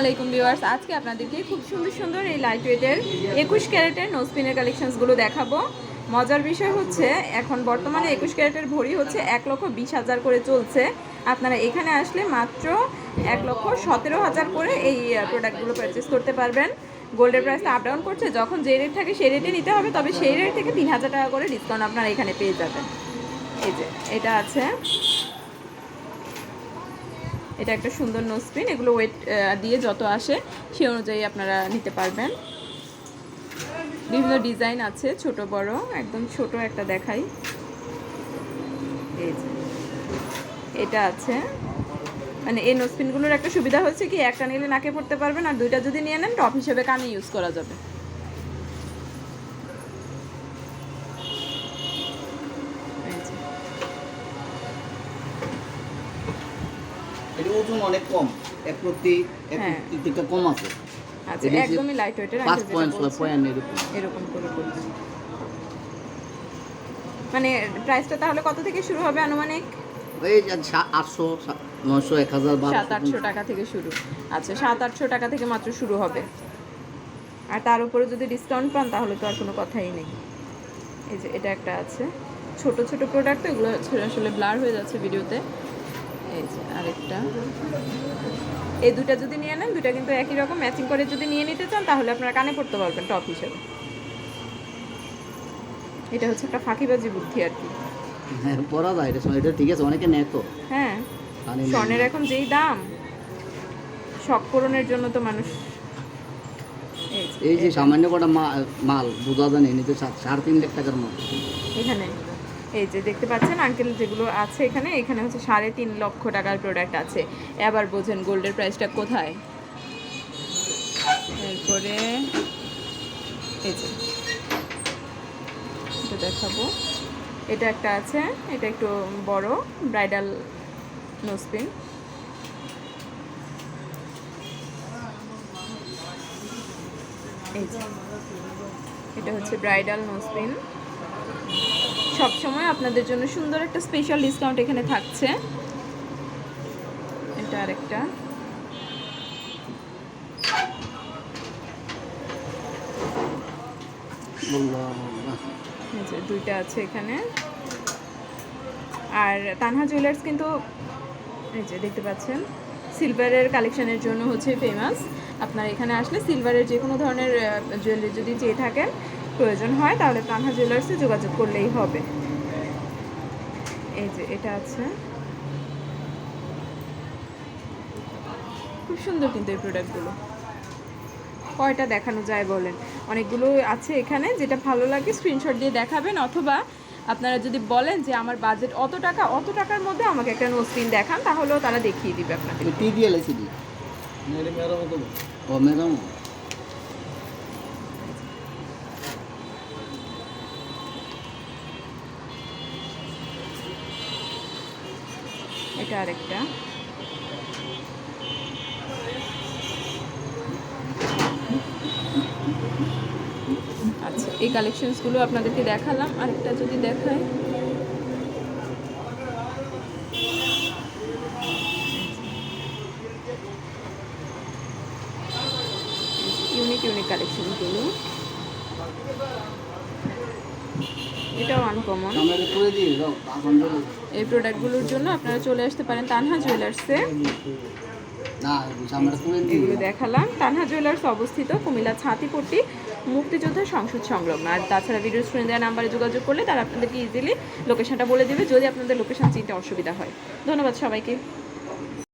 আলাইকুম ভিউয়ার্স। আজকে আপনাদেরকে খুব সুন্দর সুন্দর এই লাইট ওয়েটের একুশ ক্যারেটের নোসপিনের কালেকশনসগুলো দেখাবো। মজার বিষয় হচ্ছে, এখন বর্তমানে একুশ ক্যারেটের ভরি হচ্ছে এক লক্ষ বিশ হাজার করে চলছে। আপনারা এখানে আসলে মাত্র এক লক্ষ সতেরো হাজার করে এই প্রোডাক্টগুলো পারচেস করতে পারবেন। গোল্ডের প্রাইসটা আপ ডাউন করছে। যখন যে রেট থাকে সেই রেটে নিতে হবে, তবে সেই রেট থেকে তিন হাজার টাকা করে ডিসকাউন্ট আপনারা এখানে পেয়ে যাবেন। এই যে, এটা আছে। এটা একটা সুন্দর নোসপিন এগুলো ওয়েট দিয়ে যত আসে সে অনুযায়ী আপনারা নিতে পারবেন। বিভিন্ন ডিজাইন আছে, ছোট, বড়, একদম ছোট একটা দেখাই। এটা আছে। মানে এই নোসপিনগুলোর একটা সুবিধা হচ্ছে কি, একটা নিলে নাকে পড়তে পারবেন, আর দুইটা যদি নিয়ে নেন টপ হিসেবে কানে ইউজ করা যাবে এই যে। ওজন অনেক কম। এক প্রতি এক হ্যাঁ। কম আছে। আচ্ছা একদমই লাইট ওয়েটের পাঁচ পয়েন্ট ছয় পয়েন্ট এরকম। এরকম করে বলছি মানে প্রাইসটা তাহলে কত থেকে শুরু হবে আনুমানিক? এই আটশো নয়শো এক হাজার সাত আটশো টাকা থেকে শুরু। আচ্ছা সাত আটশো টাকা থেকে মাত্র শুরু হবে। আর তার উপরে যদি ডিসকাউন্ট পান তাহলে তো আর কোনো কথাই নেই। এই যে এটা একটা আছে। ছোট ছোট প্রোডাক্ট এগুলো আসলে ব্লার হয়ে যাচ্ছে ভিডিওতে এই যে আরেকটা। এই দুটা যদি নিয়ে নেন দুটা কিন্তু একই রকম ম্যাচিং করে যদি নিয়ে নিতে চান তাহলে আপনারা কানে পড়তে পারবেন টপ হিসেবে। এটা হচ্ছে একটা ফাঁকিবাজি বুদ্ধি আর কি। হ্যাঁ পরা যায় এটা এটা ঠিক আছে অনেকে নেয় তো। হ্যাঁ স্বর্ণের এখন যেই দাম শখ পূরণের জন্য তো মানুষ এই যে, সামান্য কটা মাল বোঝা যায় না নিতে সা- সাড়ে তিন লাখ টাকার মতো। এখানে। এই যে দেখতে পাচ্ছেন আঙ্কেল যেগুলো আছে এখানে এখানে হচ্ছে সাড়ে তিন লক্ষ টাকার প্রোডাক্ট আছে। এবার বোঝেন গোল্ডের প্রাইসটা কোথায়? এরপরে এই যে, এটা দেখাবো। এটা একটা আছে, এটা একটু বড় ব্রাইডাল নোসপিন এটা হচ্ছে ব্রাইডাল নোসপিন সব সময় আপনাদের জন্য সুন্দর একটা স্পেশাল ডিসকাউন্ট এখানে থাকছে। এটা আরেকটা। দুইটা আছে এখানে। আর তানহা জুয়েলার্স কিন্তু এই যে দেখতে পাচ্ছেন সিলভারের কালেকশনের জন্য হচ্ছে ফেমাস আপনার এখানে আসলে সিলভারের যে কোনো ধরনের জুয়েলারি যদি চেয়ে থাকেন প্রয়োজন হয় তাহলে তানহা জুয়েলার্সে যোগাযোগ করলেই হবে। এই যে এটা আছে। খুব সুন্দর কিন্তু এই প্রোডাক্টগুলো কয়টা দেখানো যায় বলেন? অনেকগুলো আছে এখানে যেটা ভালো লাগে স্ক্রিনশট দিয়ে দেখাবেন অথবা আপনারা যদি বলেন যে আমার বাজেট অত টাকা অত টাকার মধ্যে আমাকে একটা নো স্ক্রিন দেখান তাহলেও তারা দেখিয়ে দিবে আপনাকে টি দিয়ে লেছি দি ও ম্যাডাম এটা আরেকটা। আচ্ছা এই কালেকশনসগুলো আপনাদেরকে দেখালাম। আরেকটা যদি দেখায় ইউনিক ইউনিক কালেকশনগুলো এটাও আনকমন। এই প্রোডাক্টগুলোর জন্য আপনারা চলে আসতে পারেন তানহা জুয়েলার্সে এগুলো দেখালাম। তানহা জুয়েলার্স অবস্থিত কুমিল্লা ছাতিপট্টি মুক্তিযোদ্ধা সংসদ সংলগ্ন। আর তাছাড়া ভিডিও স্ক্রিনে দেওয়া নাম্বারে যোগাযোগ করলে তারা আপনাদেরকে ইজিলি লোকেশনটা বলে দেবে। যদি আপনাদের লোকেশন চিনতে অসুবিধা হয়। ধন্যবাদ সবাইকে।